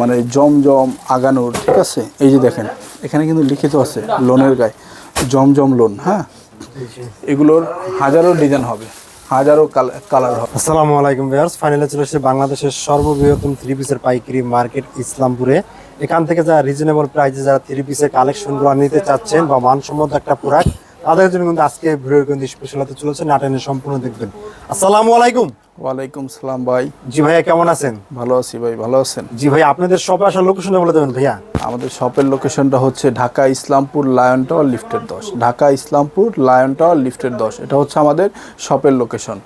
মানে জমজম আগানোর, ঠিক আছে? এই যে দেখেন, এখানে কিন্তু লিখিত আছে লোনের গায়ে, জমজম লোন হ্যাঁ? এগুলোর হাজারো ডিজাইন হবে, হাজারো কালার হবে। আসসালামু আলাইকুম ভিউয়ার্স, ফাইনালে চলে এসেছে বাংলাদেশের সর্ববৃহত্তম থ্রি পিসের পাইকারি মার্কেট ইসলামপুরে। এখান থেকে যারা রিজনেবল প্রাইসে যারা থ্রি পিসের কালেকশনগুলো নিতে চাচ্ছেন বা মানসম্মত একটা প্রোডাক্ট তাদের জন্য কিন্তু আজকে ভিডিওর কিন্তু স্পেশাল হতে চলেছে নাটেনে সম্পূর্ণ দেখবেন। আসসালামু আলাইকুম। ওয়ালাইকুম সালাম ভাই। জি ভাইয়া কেমন আছেন? ভালো আছি ভাই ভালো আছেন? জি ভাই আপনাদের সব আসার লোকেশনে বলে দেবেন ভাইয়া। আমাদের শপের লোকেশনটা হচ্ছে ঢাকা ইসলামপুর লায়ন টাওয়ার লিফটের দশ। ঢাকা ইসলামপুর লায়ন টাওয়ার লিফটের দশ। এটা হচ্ছে আমাদের শপের লোকেশন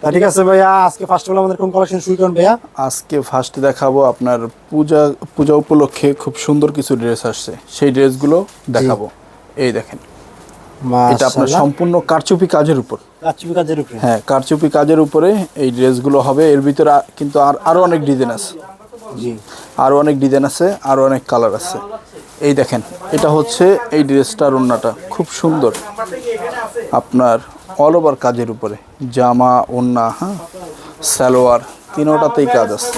তা ঠিক আছে ভাইয়া আজকে ফার্স্ট অফ আমাদের কোন কালেকশন শুরু করুন ভাইয়া? আজকে ফার্স্টে দেখাবো আপনার পূজা পূজা উপলক্ষে খুব সুন্দর কিছু ড্রেস আসছে। সেই ড্রেসগুলো দেখাবো। এই দেখেন। এটা আপনার সম্পূর্ণ কারচুপি কাজের উপর। কাচ্চি কাজের উপরে। হ্যাঁ কারচুপি কাজের উপরে এই ড্রেসগুলো হবে। এর ভিতরে কিন্তু আর আরও অনেক ডিজাইন আছে। জি। আরও অনেক ডিজাইন আছে আরও অনেক কালার আছে। এই দেখেন এটা হচ্ছে এই ড্রেসটার ওড়নাটা। খুব সুন্দর। আপনার অল ওভার কাজের উপরে। জামা ওড়না হ্যাঁ? সালোয়ার তিনোটাতেই কাজ আছে।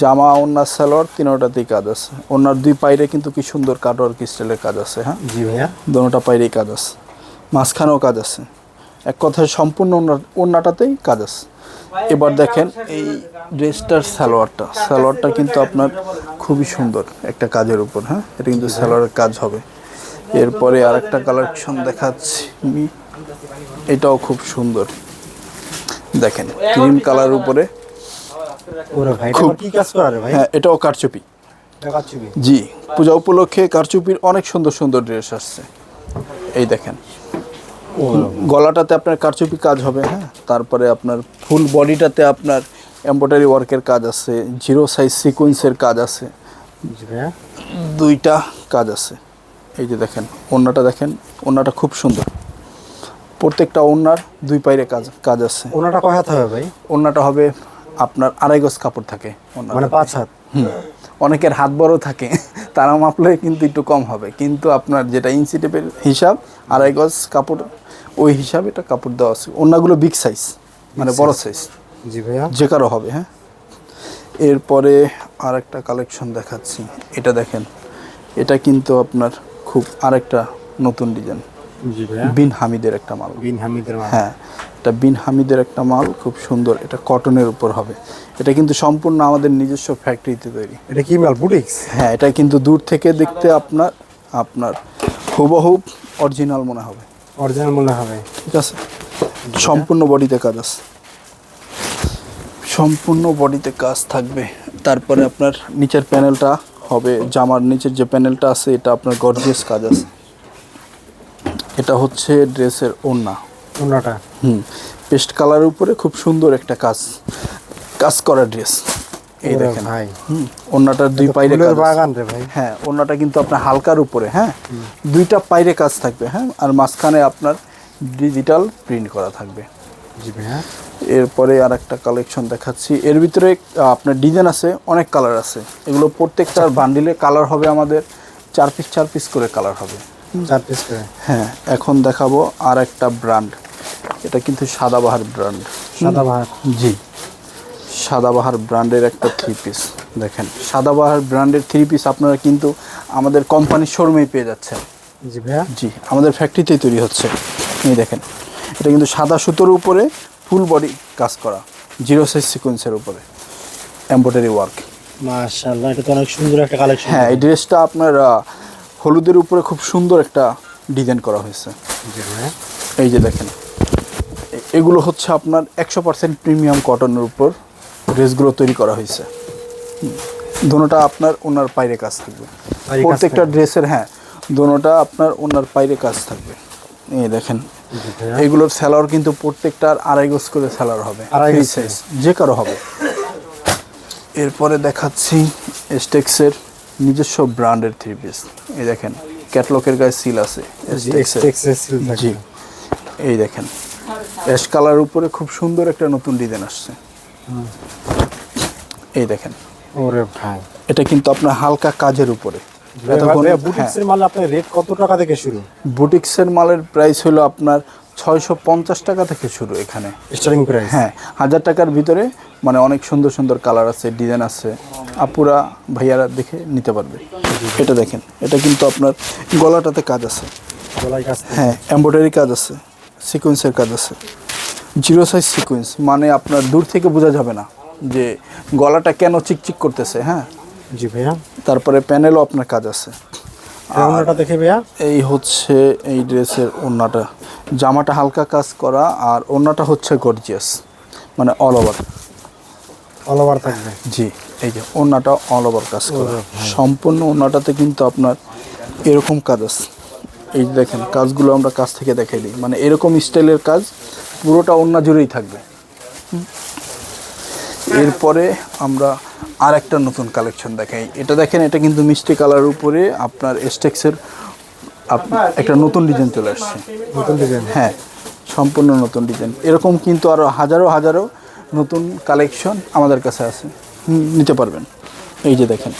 জামা ওড়না সালোয়ার তিনোটাতেই কাজ আছে। ওনার দুই পাইরে কিন্তু কি সুন্দর কাটওয়ার্ক স্টাইলের কাজ আছে হ্যাঁ? জি ভাইয়া। দোনোটা পাইরেই কাজ আছে। মাঝখানেও কাজ আছে। এক কথায় সম্পূর্ণ ওড়নাটাতেই কাজ আছে। এবার দেখেন এই ড্রেসটার সালোয়ারটা। সালোয়ারটা কিন্তু আপনার খুবই সুন্দর একটা কাজের উপর হ্যাঁ? এটা কিন্তু সালোয়ারের কাজ হবে। এরপরে আর একটা কালেকশন দেখাচ্ছি এটাও খুব সুন্দর। দেখেন ক্রিম কালার উপরে ওরে ভাই এটা কি কাজ করা রে ভাই? হ্যাঁ এটাও কারচুপি। জি পূজা উপলক্ষে কারচুপির অনেক সুন্দর সুন্দর ড্রেস আসছে। এই দেখেন। গলাটাতে আপনার কারচুপি কাজ হবে হ্যাঁ? তারপরে আপনার ফুল বডিটাতে আপনার এম্ব্রয়ডারি ওয়ার্কের কাজ আছে জিরো সাইজ সিকোয়েন্সের কাজ আছে। দুইটা কাজ আছে। এই যে দেখেন ওড়নাটা দেখেন ওড়নাটা খুব সুন্দর। প্রত্যেকটা ওড়নার দুই পাইরে কাজ কাজ আছে। ওনাটা কয় হাত হবে ভাই? ওড়নাটা হবে আপনার আড়াই গজ কাপড় থাকে। মানে পাঁচ হাত। অনেকের হাত বড় থাকে তারা মাপলে কিন্তু একটু কম হবে। কিন্তু আপনার যেটা ইঞ্চি টেপের হিসাব আড়াই গজ কাপড় ওই হিসাবে এটা কাপড় দেওয়া আছে। অন্যগুলো বিগ সাইজ মানে বড় সাইজ জি ভাইয়া। যে কারও হবে হ্যাঁ? এরপরে আর একটা কালেকশন দেখাচ্ছি। এটা দেখেন এটা কিন্তু আপনার খুব আরেকটা নতুন ডিজাইন বিন হামিদের একটা মাল। বিন হামিদের হ্যাঁ। এটা বিন হামিদের একটা মাল খুব সুন্দর এটা কটনের উপর হবে। এটা কিন্তু সম্পূর্ণ আমাদের নিজস্ব ফ্যাক্টরিতে তৈরি। এটা কি মাল? বুটিক্স? হ্যাঁ এটা কিন্তু দূর থেকে দেখতে আপনার আপনার হুবহু অরিজিনাল মনে হবে। অরিজিনাল মনে হবে। ঠিক আছে? সম্পূর্ণ বডিতে কাজ আছে। সম্পূর্ণ বডিতে কাজ থাকবে। তারপরে আপনার নিচের প্যানেলটা হবে জামার নিচের যে প্যানেলটা আছে এটা আপনার গর্জিয়াস কাজ আছে। এটা হচ্ছে ড্রেসের ওড়না। ওনাটা। হুম পেস্ট কালারের উপরে খুব সুন্দর একটা কাজ কাজ করা ড্রেস। এই দেখেন। ভাই। হুম ওড়নাটার দুই পাইরে কাজ বাগান রে ভাই। হ্যাঁ ওড়নাটা কিন্তু আপনার হালকার উপরে হ্যাঁ? দুইটা পাইরে কাজ থাকবে হ্যাঁ? আর মাঝখানে আপনার ডিজিটাল প্রিন্ট করা থাকবে। জি ভাইয়া। এরপরে আর একটা কালেকশন দেখাচ্ছি। এর ভিতরে আপনার ডিজাইন আছে অনেক কালার আছে। এগুলো প্রত্যেকটার বান্ডিলে কালার হবে আমাদের চার পিস চার পিস করে কালার হবে। হ্যাঁ এখন দেখাবো আর একটা ব্র্যান্ড এটা কিন্তু সাদাবাহার ব্র্যান্ড সাদা ভাত জি। সাদাবাহার ব্র্যান্ডের একটা থ্রি পিস দেখেন। সাদাবাহার ব্র্যান্ডের থ্রি পিস আপনারা কিন্তু আমাদের কোম্পানির শোরুমেই পেয়ে যাচ্ছেন। জি ভাইয়া। জি আমাদের ফ্যাক্টরিতেই তৈরি হচ্ছে। এই দেখেন এটা কিন্তু সাদা সুতোর উপরে ফুল বডি কাজ করা জিরো সাইজ সিকোয়েন্সের উপরে। এমব্রয়ডারি ওয়ার্ক মাশাআল্লাহ এটা তো অনেক সুন্দর একটা কালেকশন হ্যাঁ এই ড্রেসটা আপনার হলুদের উপরে খুব সুন্দর একটা ডিজাইন করা হয়েছে। এই যে দেখেন এগুলো হচ্ছে আপনার একশো পার্সেন্ট প্রিমিয়াম কটনের উপর ড্রেসগুলো তৈরি করা হয়েছে। দোনোটা আপনার ওনার পাইরে কাজ থাকবে প্রত্যেকটা ড্রেসের হ্যাঁ দোনোটা আপনার ওনার পাইরে কাজ থাকবে। এই দেখেন এগুলোর স্যালার কিন্তু প্রত্যেকটার আড়াই গোজ করে স্যালার হবে যে কারও হবে। এরপরে দেখাচ্ছি এস্টেক্সের নিজস্ব ব্র্যান্ডের থ্রি পিস এই দেখেন ক্যাটলকের গায়ে সিল আছে জি এই দেখেন। অ্যাশ কালার উপরে খুব সুন্দর একটা নতুন ডিজাইন আসছে। এই দেখেন। ওরে ভাই। এটা কিন্তু আপনার হালকা কাজের উপরে। হ্যাঁ, বুটিক্সের মাল আপনার রেট কত টাকা থেকে শুরু? বুটিক্সের মালের প্রাইস হলো আপনার ছয়শো পঞ্চাশ টাকা থেকে শুরু এখানে। স্টার্টিং প্রাইস হ্যাঁ হাজার টাকার ভিতরে মানে অনেক সুন্দর সুন্দর কালার আছে ডিজাইন আছে। আপুরা ভাইয়ারা দেখে নিতে পারবে। এটা দেখেন এটা কিন্তু আপনার গলাটাতে কাজ আছে। হ্যাঁ এমব্রয়ডারি কাজ আছে সিকোয়েন্সের কাজ আছে। জিরো সাইজ সিকোয়েন্স মানে আপনার দূর থেকে বোঝা যাবে না যে গলাটা কেন চিকচিক করতেছে হ্যাঁ? জি ভাইয়া। তারপরে প্যানেলও আপনার কাজ আছে। এই দেখে ভাইয়া। এই হচ্ছে এই ড্রেসের ওড়নাটা। জামাটা হালকা কাজ করা আর ওড়নাটা হচ্ছে গর্জিয়াস মানে অল ওভার অল ওভার থাকবে জি এই যে ওড়নাটা অল ওভার কাজ করা। সম্পূর্ণ ওড়নাটাতে কিন্তু আপনার এরকম কাজ আছে। এই যে দেখেন কাজগুলো আমরা কাছ থেকে দেখাই দিই। মানে এরকম স্টাইলের কাজ পুরোটা ওড়না জুড়েই থাকবে। এরপরে আমরা আর একটা নতুন কালেকশন দেখাই। এটা দেখেন এটা কিন্তু মিষ্টি কালার উপরে আপনার এস্টেক্সের একটা নতুন ডিজাইন চলে আসছে। নতুন ডিজাইন হ্যাঁ সম্পূর্ণ নতুন ডিজাইন এরকম কিন্তু আরও হাজারো হাজারো নতুন কালেকশন আমাদের কাছে আছে। নিতে পারবেন। এই যে দেখেন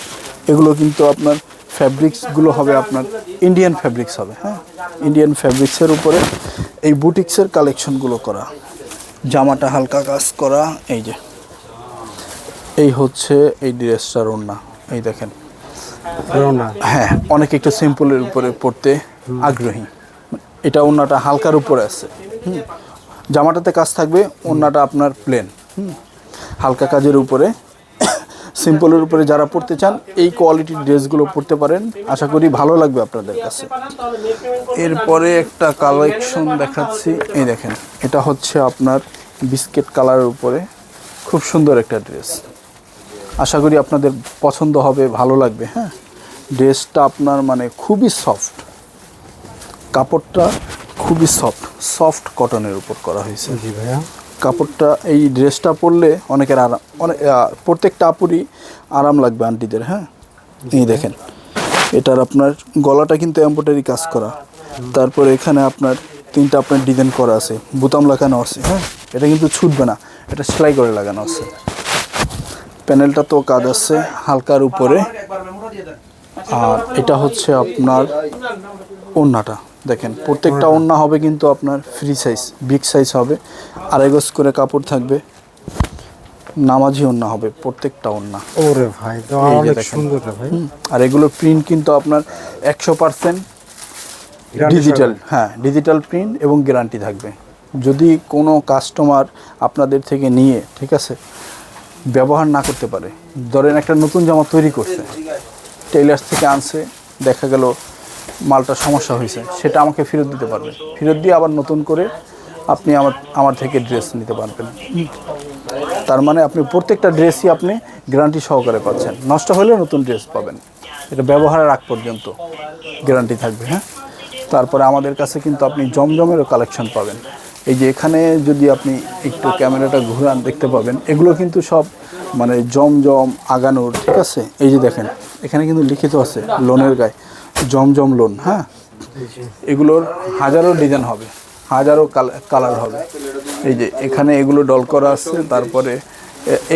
এগুলো কিন্তু আপনার ফ্যাব্রিক্সগুলো হবে আপনার ইন্ডিয়ান ফ্যাব্রিক্স হবে হ্যাঁ? ইন্ডিয়ান ফ্যাব্রিক্সের উপরে এই বুটিক্সের কালেকশনগুলো করা। জামাটা হালকা কাজ করা এই যে। এই হচ্ছে এই ড্রেসটা ওড়না এই দেখেন। হ্যাঁ অনেক একটু সিম্পলের উপরে পড়তে আগ্রহী। এটা ওড়নাটা হালকার উপরে আছে। হুম। জামাটাতে কাজ থাকবে ওড়নাটা আপনার প্লেন হালকা কাজের উপরে সিম্পলের উপরে যারা পড়তে চান, এই কোয়ালিটির ড্রেসগুলো পড়তে পারেন। আশা করি ভালো লাগবে আপনাদের কাছে। এরপরে একটা কালেকশন দেখাচ্ছি। এই দেখেন, এটা হচ্ছে আপনার বিস্কিট কালারের উপরে। খুব সুন্দর একটা ড্রেস আশা করি আপনাদের পছন্দ হবে, ভালো লাগবে হ্যাঁ। ড্রেসটা আপনার মানে খুবই সফট কাপড়টা খুবই সফট সফট কটনের উপর করা হয়েছে। জি ভাইয়া। কাপড়টা এই ড্রেসটা পরলে অনেকের আরাম অনেক প্রত্যেকটা আপুরই আরাম লাগবে আন্টিদের হ্যাঁ? এই দেখেন এটার আপনার গলাটা কিন্তু এম্ব্রয়ডারি কাজ করা। তারপরে এখানে আপনার তিনটা আপনার ডিজাইন করা আছে বোতাম লাগানো আছে হ্যাঁ? এটা কিন্তু ছুটবে না এটা সেলাই করে লাগানো আছে। প্যানেলটা তো কাজ আছে হালকার উপরে। আর এটা হচ্ছে আপনার ওড়নাটা দেখেন প্রত্যেকটা ওড়না হবে কিন্তু আপনার ফ্রি সাইজ বিগ সাইজ হবে। আড়াই গজ করে কাপড় থাকবে। নামাজি ওড়না হবে প্রত্যেকটা ওড়না ওরে ভাই সুন্দর ভাই। আর এগুলো প্রিন্ট কিন্তু আপনার একশো পার্সেন্ট ডিজিটাল হ্যাঁ ডিজিটাল প্রিন্ট এবং গ্যারান্টি থাকবে। যদি কোনো কাস্টমার আপনাদের থেকে নিয়ে ঠিক আছে ব্যবহার না করতে পারে ধরেন একটা নতুন জামা তৈরি করছে টেইলার্স থেকে আনছে, দেখা গেল মালটা সমস্যা হয়েছে, সেটা আমাকে ফেরত দিতে পারবে। ফেরত দিয়ে আবার নতুন করে আপনি আমার আমার থেকে ড্রেস নিতে পারবেন। তার মানে আপনি প্রত্যেকটা ড্রেসই আপনি গ্যারান্টি সহকারে পাচ্ছেন। নষ্ট হলে নতুন ড্রেস পাবেন। এটা ব্যবহারের আগ পর্যন্ত গ্যারান্টি থাকবে হ্যাঁ? তারপরে আমাদের কাছে কিন্তু আপনি জমজমেরও কালেকশন পাবেন। এই যে এখানে যদি আপনি একটু ক্যামেরাটা ঘুরান, দেখতে পাবেন, এগুলো কিন্তু সব মানে জমজম আগানোর, ঠিক আছে? এই যে দেখেন, এখানে কিন্তু লিখিত আছে লোনের গায়ে, জমজম লোন হ্যাঁ? এগুলোর হাজারো ডিজাইন হবে, হাজারো কালার হবে। এই যে এখানে এগুলো ডল করা আছে, তারপরে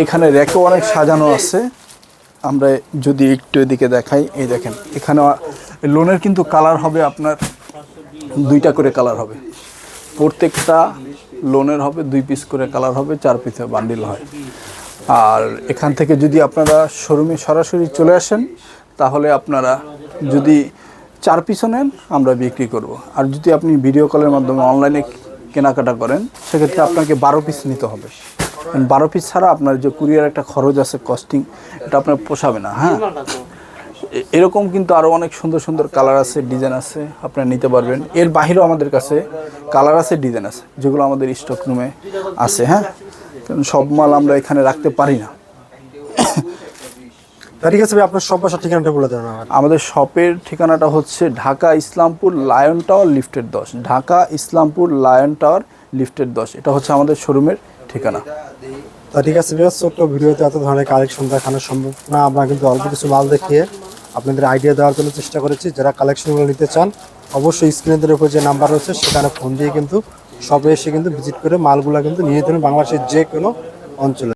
এখানে র্যাকও অনেক সাজানো আছে। আমরা যদি একটু এদিকে দেখাই, এই দেখেন, এখানে লোনের কিন্তু কালার হবে আপনার, দুইটা করে কালার হবে। প্রত্যেকটা লোনের হবে, দুই পিস করে কালার হবে, চার পিসে বান্ডিল হয়। আর এখান থেকে যদি আপনারা শোরুমে সরাসরি চলে আসেন, তাহলে আপনারা যদি চার পিসও নেন, আমরা বিক্রি করব। আর যদি আপনি ভিডিও কলের মাধ্যমে অনলাইনে কেনাকাটা করেন, সেক্ষেত্রে আপনাকে বারো পিস নিতে হবে। বারো পিস ছাড়া আপনার যে কুরিয়ার একটা খরচ আছে কস্টিং এটা আপনার পোষাবে না হ্যাঁ? এরকম কিন্তু আরও অনেক সুন্দর সুন্দর কালার আছে ডিজাইন আছে, আপনারা নিতে পারবেন। এর বাহিরেও আমাদের কাছে কালার আছে ডিজাইন আছে, যেগুলো আমাদের স্টক রুমে আছে হ্যাঁ? কারণ সব মাল আমরা এখানে রাখতে পারি না। ঠিক আছে ভাই আপনার সব বাসার ঠিকানাটা বলে দেন আমাদের শপের ঠিকানাটা হচ্ছে ঢাকা ইসলামপুর লায়ন টাওয়ার লিফটের দশ। ঢাকা ইসলামপুর লায়ন টাওয়ার লিফটের দশ। এটা হচ্ছে আমাদের শোরুমের ঠিকানা। তা ঠিক আছে ভাইয়া ছোট্ট ভিডিওতে এত ধরনের কালেকশন দেখানো সম্ভব না। আমরা কিন্তু অল্প কিছু মাল দেখিয়ে আপনাদের আইডিয়া দেওয়ার জন্য চেষ্টা করেছি। যারা কালেকশনগুলো নিতে চান অবশ্যই স্ক্রিনের উপর যে নাম্বার রয়েছে সেখানে ফোন দিয়ে কিন্তু সবে এসে কিন্তু ভিজিট করে মালগুলা কিন্তু নিয়ে যেতে বাংলাদেশের যে কোনো অঞ্চলে।